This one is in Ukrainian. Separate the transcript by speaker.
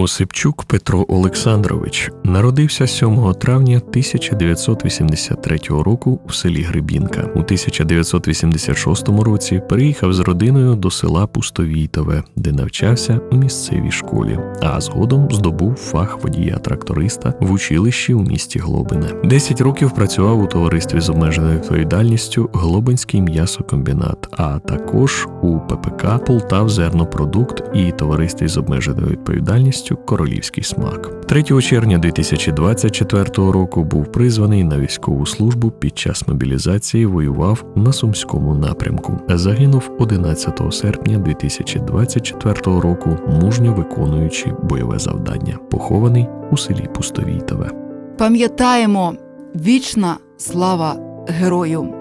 Speaker 1: Осипчук Петро Олександрович народився 7 травня 1983 року у селі Грибінка. У 1986 році переїхав з родиною до села Пустовійтове, де навчався у місцевій школі, а згодом здобув фах водія-тракториста в училищі у місті Глобине. Десять років працював у товаристві з обмеженою відповідальністю Глобинський м'ясокомбінат, а також у ППК Полтавзернопродукт і товаристві з обмеженою відповідальністю Королівський смак. 3 червня 2024 року був призваний на військову службу під час мобілізації. Воював на сумському напрямку. Загинув 11 серпня 2024 року, мужньо виконуючи бойове завдання. Похований у селі Пустовійтове.
Speaker 2: Пам'ятаємо вічна слава герою.